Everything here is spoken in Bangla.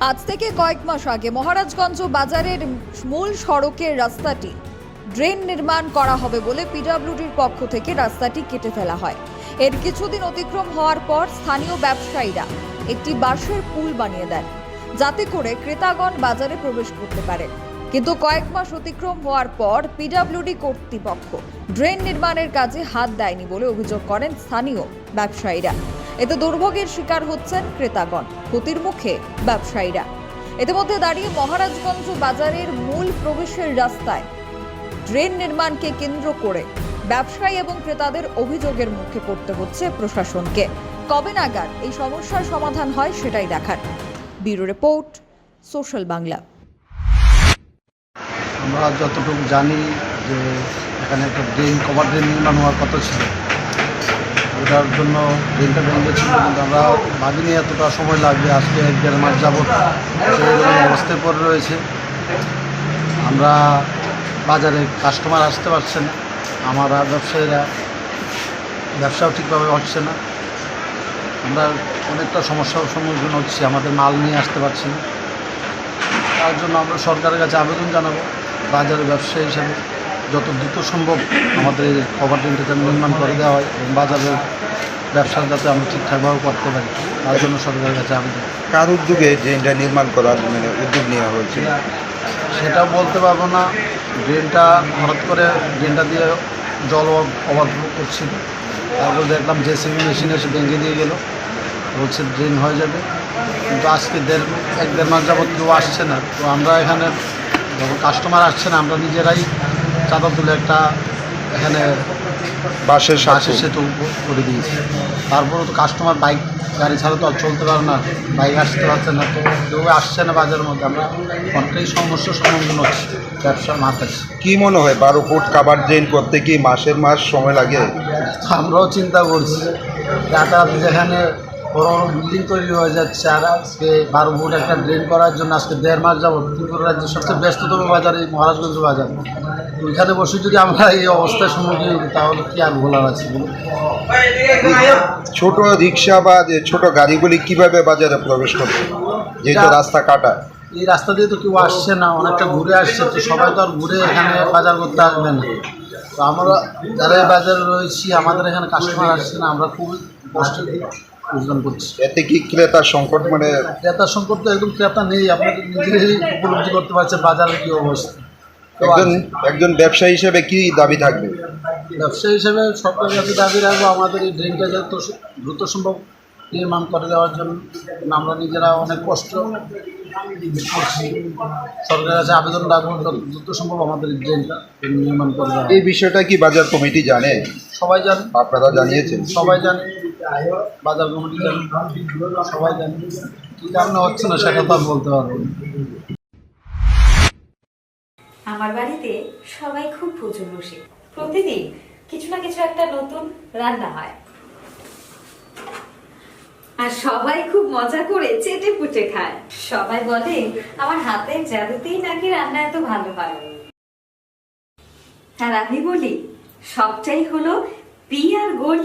আজ থেকে কয়েক মাস আগে মহারাজগঞ্জ বাজারের মূল সড়কের রাস্তাটি ড্রেন নির্মাণ করা হবে বলে পিডব্লিউডির পক্ষ থেকে রাস্তাটি কেটে ফেলা হয়। এর কিছুদিন অতিক্রম হওয়ার পর স্থানীয় ব্যবসায়ীরা একটি বাঁশের পুল বানিয়ে দেন, যাতে করে ক্রেতাগণ বাজারে প্রবেশ করতে পারে কিন্তু কয়েক মাস অতিক্রম হওয়ার পর পিডব্লিউডি কর্তৃপক্ষ ড্রেন নির্মাণের কাজে হাত দেয়নি বলে অভিযোগ করেন স্থানীয় ব্যবসায়ীরা। এতে দুর্ভোগের শিকার হচ্ছেন ক্রেতাগণ, ক্ষতির মুখে ব্যবসায়ীরা। ইতিমধ্যে দাঁড়িয়ে মহারাজগঞ্জ বাজারের মূল প্রবেশের রাস্তায় ড্রেন নির্মাণকে কেন্দ্র করে ব্যবসায়ী এবং ক্রেতাদের অভিযোগের মুখে পড়তে হচ্ছে প্রশাসনকে। কবে নাগাদ এই সমস্যার সমাধান হয় সেটাই দেখার। Bureau report, social Bangla. আমরা যতটুকু জানি যে এখানে একটা ড্রেন, কভার ড্রেন নির্মাণ হওয়ার কথা ছিল। ওটার জন্য ড্রেনটা ভেঙে ছিল কিন্তু আমরা ভাবিনি এতটা সময় লাগবে, আজকে এক দেড় মাস সেরকম অবস্থায় পরে রয়েছে। আমরা বাজারে কাস্টমার আসতে পারছে না, আমার ব্যবসায়ীরা ব্যবসাও ঠিকভাবে হচ্ছে না। আমরা অনেকটা সমস্যার সম্মুখীন হচ্ছি, আমাদের মাল নিয়ে আসতে পারছি না। তার জন্য আমরা সরকারের কাছে আবেদন জানাব, বাজারের ব্যবসায়ী হিসাবে। যত দ্রুত সম্ভব আমাদের এই কভার ড্রেনটা নির্মাণ করে দেওয়া হয় এবং বাজারের ব্যবসা যাতে আমরা ঠিকঠাকভাবে করতে পারি তার জন্য সরকারের কাছে আবেদন। কার উদ্যোগে ড্রেনটা নির্মাণ করার মানে উদ্যোগ নেওয়া হয়েছে? সেটাও বলতে পারব না। ড্রেনটা হঠাৎ করে ড্রেনটা দিয়ে জল ওভারফ্লো করছিল তারপর দেখলাম জেসিবি মেশিন এসে ভেঙে দিয়ে গেল। বলছে ড্রেন হয়ে যাবে। কিন্তু আজকে দেড় এক দেড় মাস যাবত কেউ আসছে না। তো আমরা এখানে যখন কাস্টমার আসছে না আমরা নিজেরাই চাঁদা তুলে একটা এখানে বাসের বাসের সাথে সেতু করে দিয়েছে। তারপরেও তো কাস্টমার বাইক গাড়ি ছাড়া তো আর চলতে পারে না। বাইক আসতে পারছে না তো কেউ আসছে না বাজারের মধ্যে। আমরা অনেকটাই সমস্যার সম্মুখীন হচ্ছি ব্যবসার মাথায় কি মনে হয় বারো ফুট কাবার ড্রেন করতে কি মাসের মাস সময় লাগে? আমরাও চিন্তা করছি। রাতারাতি যেখানে বড় বড় বিল্ডিং তৈরি হয়ে যাচ্ছে। আর আজকে বারো ফুট একটা ড্রেন করার জন্য আজকে দেড় মাস যাব ত্রিপুরা রাজ্যের সবচেয়ে ব্যস্ততম বাজার এই মহারাজগঞ্জ বাজার। ওইখানে বসে যদি আমরা এই অবস্থার সম্মুখীন হই তাহলে কি আর বলার আছে ছোট রিক্সা বা যে ছোট গাড়িগুলি কীভাবে বাজারে প্রবেশ করবে? যেহেতু রাস্তা কাটা। এই রাস্তা দিয়ে তো কেউ আসছে না অনেকটা ঘুরে আসছে তো সবাই তো আর ঘুরে এখানে বাজার করতে আসবে না। তো আমরা যারা বাজারে রয়েছি আমাদের এখানে কাস্টমার আসছে না আমরা খুব কষ্ট প্রদান করছি এতে কি ক্রেতার সংকট? মানে ক্রেতার সংকট তো একদম ক্রেতা নেই আপনাকে নিজেরাই উপলব্ধি করতে পারছেন বাজারের কী অবস্থা। একজন একজন ব্যবসায়ী হিসেবে কি দাবি থাকবে? ব্যবসা হিসেবে সরকারের কাছে দাবি রাখব আমাদের এই ড্রেনটা যত দ্রুত সম্ভব নির্মাণ করে দেওয়ার জন্য। আমরা নিজেরা অনেক কষ্ট করছি। সরকারের কাছে আবেদন রাখব যত দ্রুত সম্ভব আমাদের এই ড্রেনটা নির্মাণ করে দেওয়া এই বিষয়টা কি বাজার কমিটি জানে? সবাই জানে। আপনারা জানিয়েছেন। সবাই জানে। বাজার কমিটি সবাই জানে। কী কারণে হচ্ছে না, সেটা তো বলতে পারব আমার বাড়িতে সবাই খুব প্রচুর বসে। প্রতিদিন কিছু না কিছু একটা নতুন রান্না হয়। আর সবাই খুব মজা করে চেটে পুটে খায়। সবাই বলে, আমার হাতের জাদুতেই নাকি রান্না এত ভালো হয়? আর আমি বলি, সবটাই হলো পি আর গোল্ড